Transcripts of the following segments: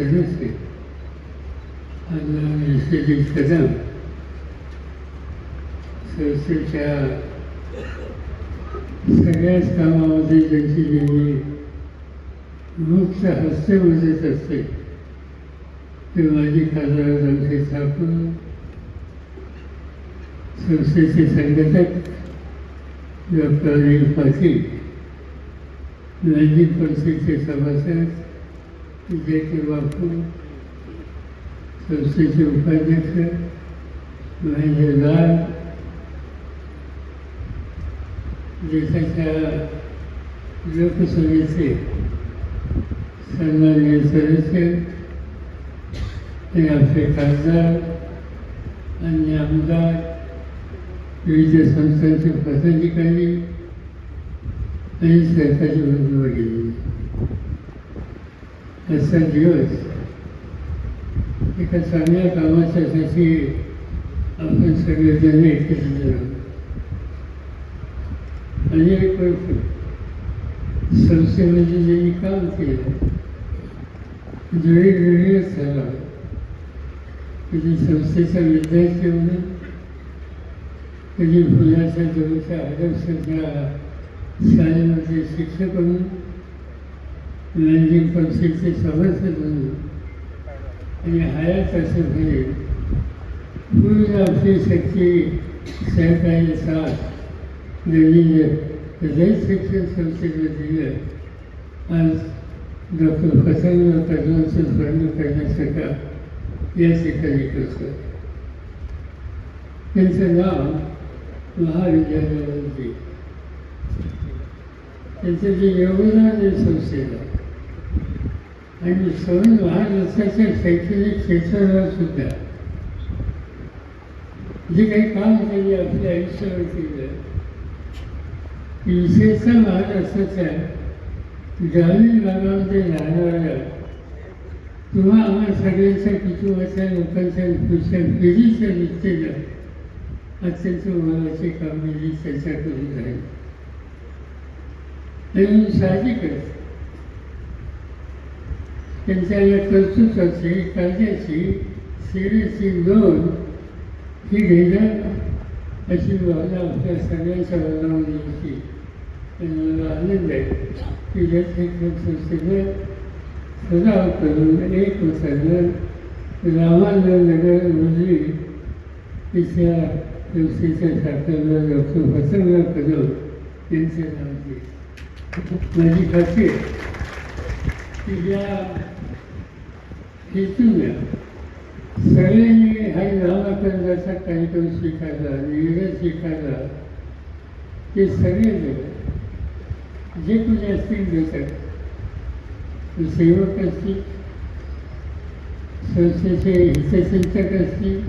लैंगिक परिस्थितीचे सदस्य संस्थेच्या सगळ्याच कामामध्ये त्यांची नेहमी मुक्त हस्ते मदत असते ते माझी खासदार संस्थेत स्थापन संस्थेचे संघटक डॉक्टर अनिल पाटील लैंगिक सभासद जे के बापू संस्थेचे उपाध्यक्ष महेंद्र लाल देशाच्या लोकसभेचे सन्मान्य सदस्य आणि आमचे खासदार अन्य आमदार विविध संस्थांचे पदाधिकारी आणि सरकारची बंधू वगैरे असा दिवस? एका चांगल्या कामाच्यासाठी आपण सगळेजण एकत्रित आहोत अनेक वर्ष संस्थेमध्ये म्हणजे ज्यांनी काम केलं जरी वेळीच झाला कधी संस्थेचा विद्यार्थी म्हणून कधी फुलाच्या जवळच्या आदर्शच्या शाळेमध्ये शिक्षक lending from 67,000 and a higher percentage. Who of this actually sent by the stars? There is a great section subsequent as Dr. Prasanna Kadunsa Swarna Kadunasaka, yes, it is also. And so now, Mahavidyalaji. And so the Yogananda is so similar. आणि दुसरं लहान असल्याचे शैक्षणिक क्षेत्राला सुद्धा. जे काही काम त्यांनी आपल्या आयुष्यावर केलं विशेषतः महाराष्ट्राच्या ग्रामीण भागामध्ये राहणाऱ्या किंवा आम्हा सगळ्यांच्या कुटुंबाच्या लोकांच्या पुढच्या पिढीच्या दृष्टीनं अत्यंत महत्वाची कामगिरी चर्चा करून आहे. आणि साहजिकच त्यांच्या या कर्तृत्वाची कायद्याची सेवेची नोंद ही घेणं अशी भावना आपल्या सगळ्यांच्या मनामध्ये होती आणि आनंद आहे की या शिक्षण संस्थेनं सराव करून एक होताना रामानंदनगर रोजी तिथल्या संस्थेच्या शाखेला डॉक्टर वसंतराव कदम यांचे नाव दिले माझी खात्री की या हेतूने सगळ्यांनी हा नामाकरणाचा कार्यक्रम स्वीकारला निर्णय स्वीकारला ते सगळे जे कोणी असतील घटक सेवक असतील संस्थेचे हितचिंतक असतील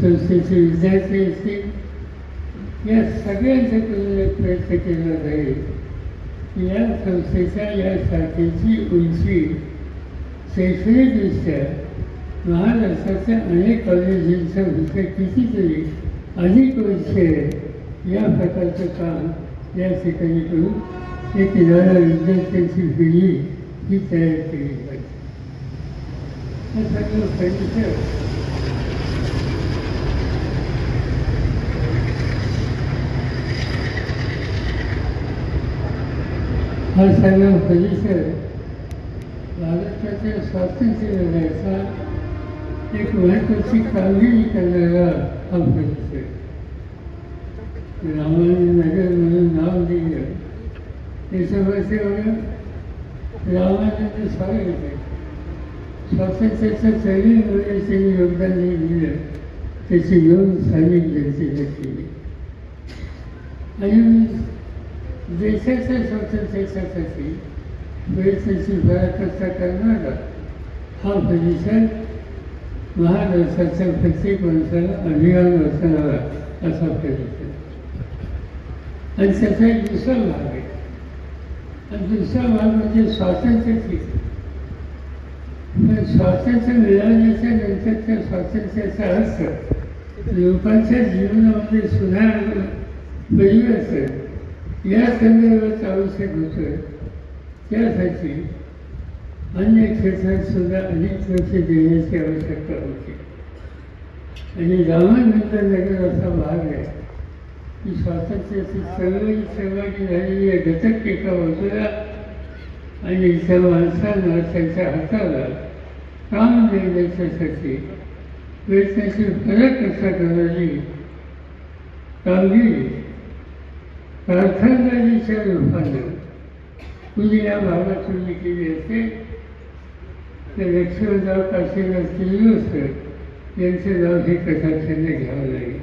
संस्थेचे विद्यार्थी असतील या सगळ्यांचा करून प्रयत्न केला जाईल या संस्थेच्या या शाखेची उंची शैक्षणिकदृष्ट्या महाराष्ट्राच्या अनेक कॉलेजींच्या विषय कितीतरी अधिक विषय या प्रकारचं काम या ठिकाणी करून एक येणाऱ्या विद्यार्थ्यांची पिढी ही तयार केली पाहिजे सगळं फर्निचर हा सगळा परिसर महाराष्ट्राच्या स्वातंत्र्य लढ्याचा एक महत्वाची कामगिरी करणारा हा रामाने नगर म्हणून नाव दिलं ते समस्या रामानंद स्वामी होते. स्वातंत्र्याच्या चळवळीमध्ये त्यांनी योगदान जे दिलं त्याची नोंद स्थानिक जनतेने केली आणि देशाच्या स्वातंत्र्यासाठी प्रयत्नशील प्रयत्न करणारा हा परिसर महाराष्ट्राच्या प्रत्येक माणसाला अभिमान असणारा असा परिसर आणि त्याचा एक दुसरा भाग आहे. आणि दुसरा भाग म्हणजे स्वातंत्र्याची पण स्वातंत्र्य मिळाल्याच्या नंतरच्या स्वातंत्र्याचा अर्थ लोकांच्या जीवनामध्ये सुधारणा परिवर्तन या संदर्भात आवश्यक होतं. त्यासाठी अन्य क्षेत्रात सुद्धा अधिक लक्ष देण्याची आवश्यकता होती आणि रामानंतर नगर असा भाग आहे की स्वातंत्र्याची चळवळी सहभागी झालेली आहे घटक एका बाजूला आणि त्या माणसांना त्यांच्या हाताला काम देण्याच्यासाठी प्रयत्नाची फरक कसा करणारी कामगिरी प्रार्थनाच्या रूपानं कुणी या भागात तुम्ही केली असते. तर लक्ष्मणराव काशीनाथ नसतं. यांचं नाव हे कथाख्याने घ्यावं लागेल.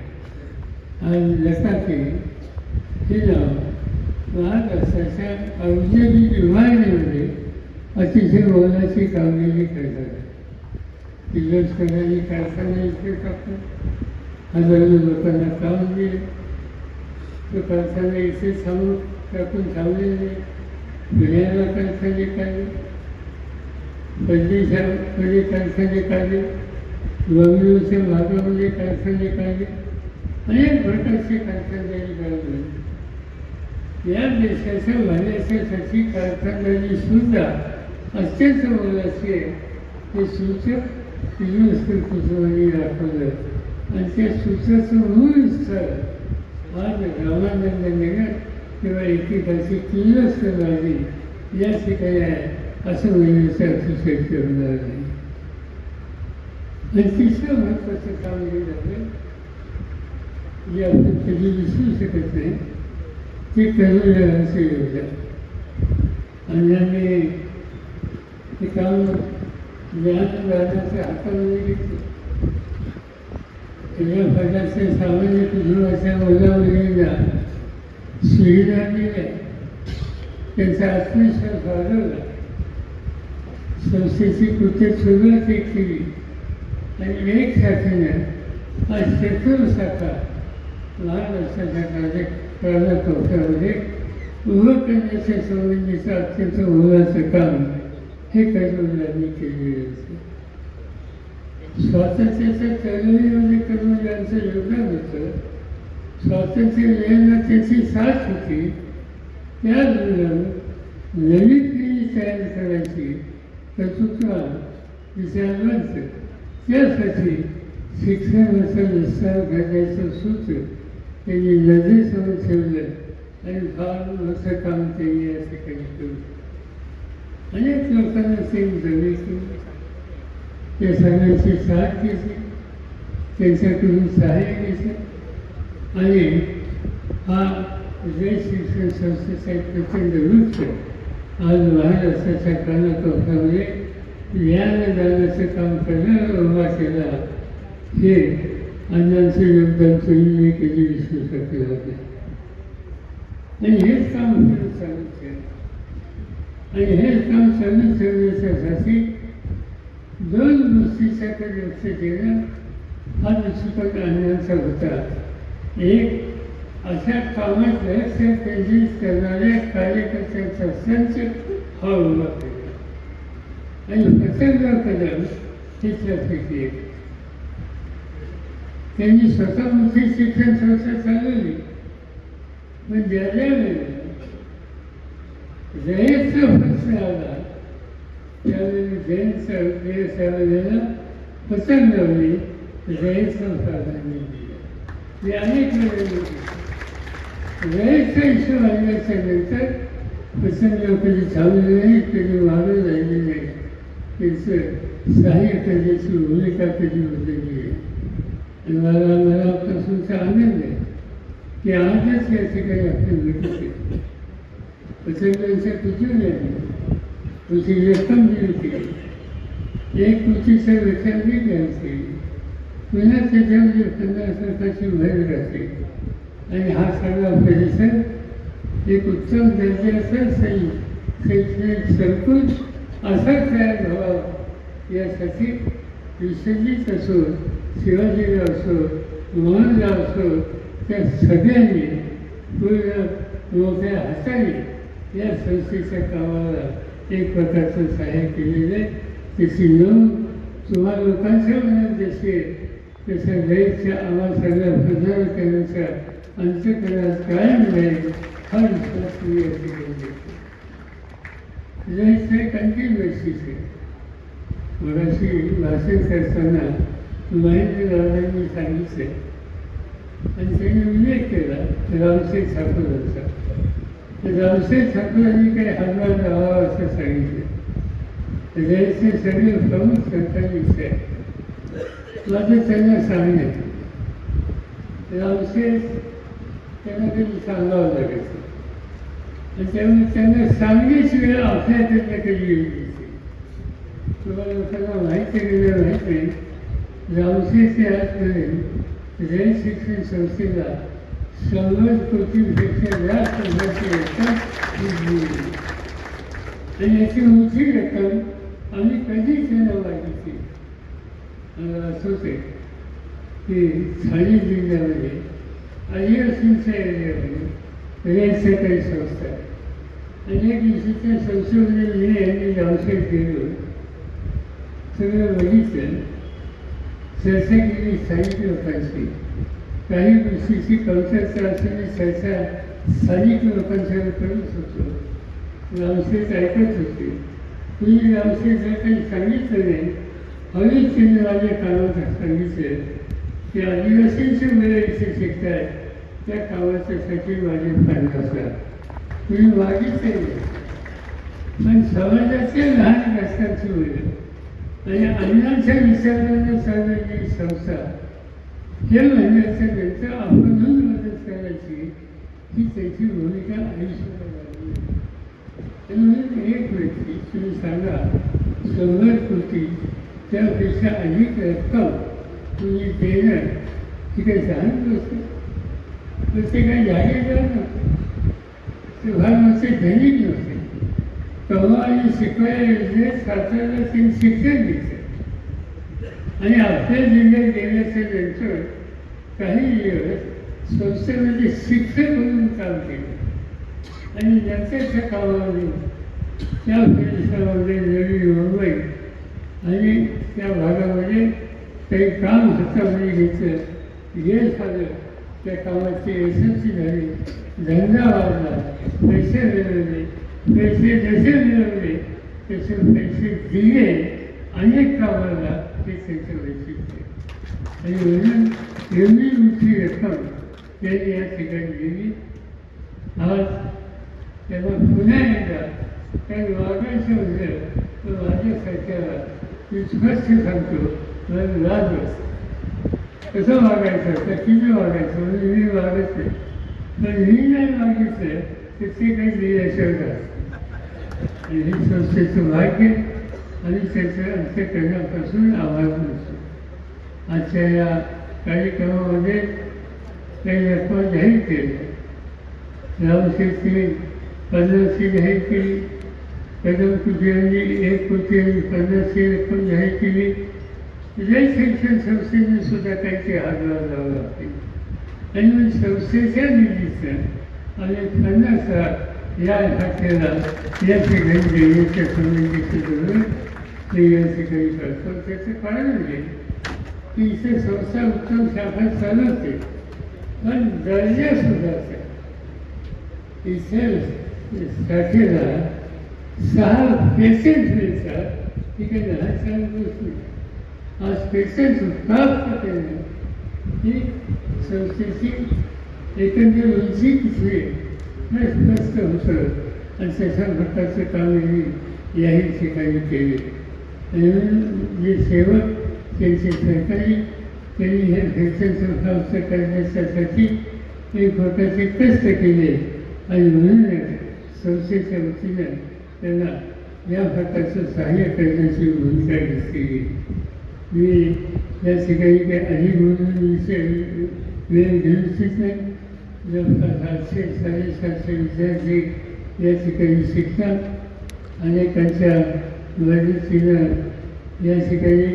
आणि लताके हे नाव महाराष्ट्राच्या औद्योगिक विभागणीमध्ये अतिशय मोलाची कामगिरी करतात. किर्लोस्करांनी कारखाना इथे टाकतो हजारो लोकांना काम दिले. तो कारखाना इथे थांबून टाकून थांबलेले पुण्याला कारखाने काढले परदेशामध्ये कारखाने काढले बंगळूरच्या भागामध्ये कारखाने काढले अनेक प्रकारचे कारखानदारी काढले या देशाच्या भल्याच्यासाठी कारखानदारी सुद्धा अत्यंत मोलाची आहे ते सूचक किर्लोस्कर कुटुंबांनी दाखवलं आणि त्या सूत्राचं मूळ स्थळ आज रामानंद नगर किंवा एकेकाची किर्लोस्कर पाहिजे या ठिकाणी आहे असं म्हणण्याचं अतिशय होणार नाही आणि तिसरं महत्त्वाचं काम हे झालं जे आपण कधी विसरू शकत नाही ते करोनाचं योजना आणि आम्ही ते काम ज्ञान दादाच्या हातामध्ये घेतलं त्याच्या फटाचे सामान्य कुटुंबाच्या मुला मुलींना सुविधा दिल्या त्यांचा आत्मविश्वास वाढवला. संस्थेची कृत्य सुरुवात एक केली. आणि एक शाखेनं आज शेकडो शाखा वर्षाच्या कार्य कर्णकोट्यामध्ये उभं करण्याच्या संबंधीचं अत्यंत मोलाचं काम हे कर्मचाऱ्यांनी केलेले असतं. स्वातंत्र्याच्या चळवळीमध्ये कर्मचाऱ्यांचं योगदान होतं. स्वातंत्र्य मिळायला त्याची साथ होती. त्याचबरोबर नवी पिढी तयार करायची कर्तृत्व विचारवंत त्यासाठी शिक्षणाचा विस्तार करण्याचं सूत्र त्यांनी नजरेसमोर ठेवलं आणि फार मोठं काम त्यांनी या ठिकाणी केलं. अनेक लोकांना ते जवळ केली त्या सगळ्यांची साथ घेतली. त्यांच्याकडून सहाय्य घेतलं. आणि हा जय शिक्षण संस्थेचा एक प्रचंड वृक्ष आज महाराष्ट्राच्या कानाकोपऱ्यामध्ये ज्ञानदानाचं काम करणारा उभा केला हे अण्णांचं योगदान तुम्ही मी कधी विसरू शकले होते आणि हेच काम पुढे चालू ठेवलं आणि हेच काम चालू ठेवण्याच्यासाठी दोन गोष्टीच्याकडे लक्ष देणं हा दृष्टिकोन अण्णांचा होता एक अशा कामात लक्ष केंद्रित करणाऱ्या कार्यकर्त्यांचा संच हा उभा केला आणि प्रचंड कदम हे त्यापैकी एक त्यांनी स्वतः शिक्षण संस्था चालवली पण ज्या ज्या वेळेला जयचा प्रश्न आला त्यावेळी जयंतचा वेळ त्यावेळेला पसंत लावली जयंतचा प्राधान्य दिलं हे अनेक वेळेला वेळेचा इश्यू आणल्याच्या नंतर पसंत कधी थांबले नाही कधी मागे राहिले नाही. त्यांचं सहाय्य करण्याची भूमिका कधी बदलली आहे आणि मला मला पासूनचा आनंद आहे की आजच या ठिकाणी आपण भेटते पसंतांच्या कुटुंबियांनी तुझी रक्कम दिली केली एक कृतीचं व्यसन मी घ्यायचे पुन्हा त्याच्यामध्ये पन्नास लाखाची भर राहते आणि हा सगळा परिसर एक उत्तम दर्जाचा सही शैक्षणिक संकुल असा तयार व्हावा. यासाठी विश्वजित असो शिवाजीराव असो मोहनराव असो त्या सगळ्यांनी पूर्ण मोठ्या हाताने या संस्थेच्या कामाला एक प्रकारचं सहाय्य केलेलं आहे. त्याची नोंद तुम्हा लोकांच्या मनात जशी आहे त्याच्या गैरच्या आम्हाला सगळ्या प्रसार करण्याचा अंतकरणात कायम राहील हा विश्वास मी या ठिकाणी देतो हे कंटिन्युअसलीच आहे मगाशी भाषण करताना महेंद्र दादांनी सांगितले. आणि त्यांनी उल्लेख केला रामशेठ ठाकूरांचा. तर रामशेठ ठाकूरांनी काही हरणार राहावा असं सांगितलं. त्याचे सगळे प्रमुख सरकारी विषय आहेत. माझं त्यांना सांगणे रामशेठ त्यांना कधी सांगावं लागायचं आणि त्यामुळे त्यांना सांगण्याशिवाय आपल्या त्यांना कधी येऊ नये तुम्हाला लोकांना माहीत आहे की नाही माहीत जैन शिक्षण संस्थेला शंभर कोटींपेक्षा जास्त वर्षी रक्कम आणि याची मोठी रक्कम आम्ही कधीच त्यांना मागितली मला असंच आहे की ठाणे जिल्ह्यामध्ये आदिवासींच्या एरियामध्ये रेल सहकारी संस्था आहे. आणि एक दिवशीच्या संशोधन मी यांनी रामशेठ गेलो सगळं बघितलं चर्चा केली स्थानिक लोकांशी काही गोष्टीची कौशलता असलेली चर्चा स्थानिक लोकांच्या करत होतो. रामशेठ ऐकत होते. तुम्ही रामशेठ जर काही सांगितलं नाही हवेच त्यांनी माझ्या कामात सांगितलं की आदिवासींचे मुले इथे शिकताय. त्या कामाच्यासाठी माझे पन्नास लाख तुम्ही मागितले नाही पण समाजाचे लहान कष्टाची मुले आणि अन्नाच्या विचारानं चालणारी संस्था. हे म्हणण्याचं त्यांचं आपणहून मदत करायची ही त्याची भूमिका आयुष्यात म्हणून एक व्यक्ती तुम्ही सांगा शंभर कोटी त्यापेक्षा अधिक रक्कम तुम्ही देणं ही काही असते गोष्ट तर ते काही जागेदार नव्हते ते फार मोठे धनिक नव्हते तेव्हा शिकवायचे शिकवायला योजनेत शिक्षण घेतलं आणि आपल्या जिल्ह्यात गेल्याच्यानंतर काही दिवस संस्थेमध्ये शिक्षक म्हणून काम केलं आणि नंतरच्या कामामध्ये त्या परिसरामध्ये नवी मुंबई आणि त्या भागामध्ये काही काम हातामध्ये घेतलं यश आलं त्या कामाची यशस्वी झाली धंदा वाढला पैसे मिळवले पैसे जसे मिळवले तसे पैसे दिले अनेक कामाला हे त्यांचं वैशिष्ट्य आणि म्हणून एवढी मोठी रक्कम त्यांनी या ठिकाणी दिली आज त्यांना पुन्हा एकदा काही वागायचं म्हणजे तर माझ्या सरकारला स्पष्ट सांगतो मला लाज वाटते कसं वागायचं? तर किती वागायचं? म्हणजे मी वागत नाही पण मी नाही मागितलं तर ते काही दिल्याशिवाय असते आणि हे संस्थेचं भाग्य आणि त्याचं अंत्यकरणापासून आभार नसतो आजच्या या कार्यक्रमामध्ये काही रक्कम जाहीर केली. रामशेती पद्मश्री जाहीर केली कदम कुटियांनी एक कोटी आणि रक्कम जाहीर केली जय शिक्षण संस्थेने सुद्धा काहीतरी हातभार लावला लागते आणि मग संस्थेच्या निधीचं आणि पन्नास लाख या खात्याला या ठिकाणी देण्याच्या संबंधीचं धोरण ते या ठिकाणी करतो त्याचं कारण म्हणजे की इथे संस्था उत्तम शाखा चालवते. पण दर्जा सुधारते. इथे शाखेला सहा पेशंट मिळतात ही काही लहान सहान आज पेशंट प्राप्त करणं ही। संस्थेची एकंदर उंची किती हे स्पष्ट होतं आणि त्याच्या प्रकारचं काम यांनी याही ठिकाणी केले आणि म्हणून जे सेवक त्यांचे सरकारी त्यांनी हे भेटचं प्राप्त करण्याच्यासाठी एक प्रकारचे कष्ट केले आणि म्हणूनच संस्थेच्या वतीनं त्यांना या प्रकारचं सहाय्य करण्याची भूमिका घेतली मी या ठिकाणी काही अधिक म्हणून विषय वेळ घेऊ इच्छित नाही. जवळपास आठशे साडेसातशे विद्यार्थी या ठिकाणी शिकतात. अनेकांच्या मदतीनं या ठिकाणी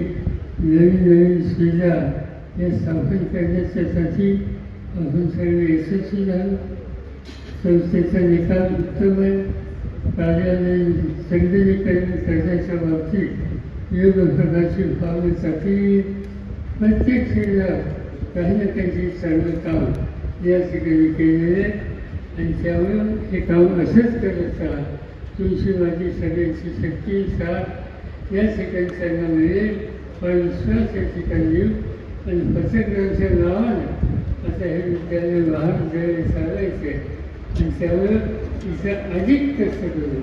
नवीन नवीन सुविधा या स्थापन करण्याच्यासाठी आपण सर्व यशस्वी झालो संस्थेचा निकाल उत्तम आहे. कार्यालय संगणकीकरण करण्याच्या बाबतीत योग्य प्रकारची पावलं प्रत्येक शरीरात काही ना काहीतरी चांगलं काम या ठिकाणी केलेले आणि त्यामुळे हे काम असंच करत राहा. तुमची माझी सगळ्यांची शक्ती साथ या ठिकाणी त्यांना मिळेल. पण विश्वास या ठिकाणी येऊ. आणि पत्रकारांच्या नावानं आता हे विद्यालय महाविद्यालय चालायचे आणि त्यावर तिचं अधिक कष्ट करू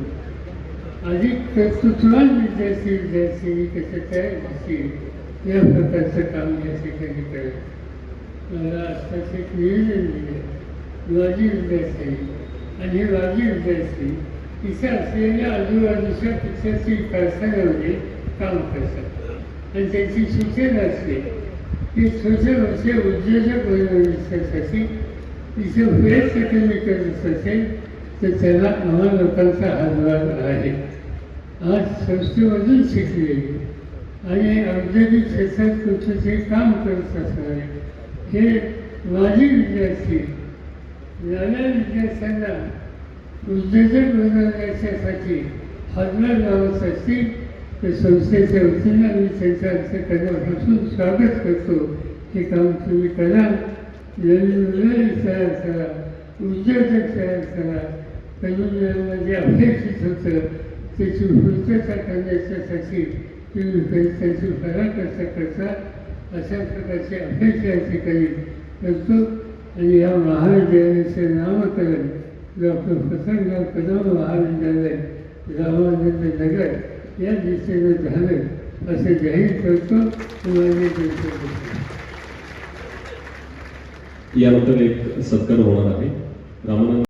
अधिक कर्तृत्वान विद्यार्थी विद्यार्थी कसं काय होतील या प्रकारचं काम या ठिकाणी करत मला आत्ताच एक नियोजन दिलं माजी विद्यार्थी आणि वाजी माजी विद्यार्थी तिथे असलेल्या आजूबाजूच्या पिक्चरची कारखान्यामध्ये काम करतात आणि त्यांची सूचना असते की छोटे मोठे उद्योजक बनवण्यासाठी तिथे वेस्ट केमिकल्स असेल तर त्याला आम्हा लोकांचा हातभार आहे. आज संस्थेमधून शिकले. आणि औद्योगिक क्षेत्रात कुठे काम करत असणारे हे माजी विद्यार्थी नव्या विद्यार्थ्यांना उद्योजक बनवण्याच्यासाठी हातभार लावत असतील तर संस्थेच्या वतीनं मी त्यांच्या अंतकरणापासून स्वागत करतो. हे काम तुम्ही करा. नवीन मुलं तयार करा. उद्योजक तयार करा. तरुणांना जे अपेक्षित होतं त्याची पूर्तता करण्याच्यासाठी त्यांची पराकर्ता करता अशा प्रकारची अपेक्षा या ठिकाणी करतो आणि या महाविद्यालयाचे नामकरण डॉक्टर प्रसंगराव कदम महाविद्यालय रामानंद नगर या दिशेनं झालं असं जाहीर करतो आणि माझे करतो यानंतर एक सत्कार होणार आहे. रामानंद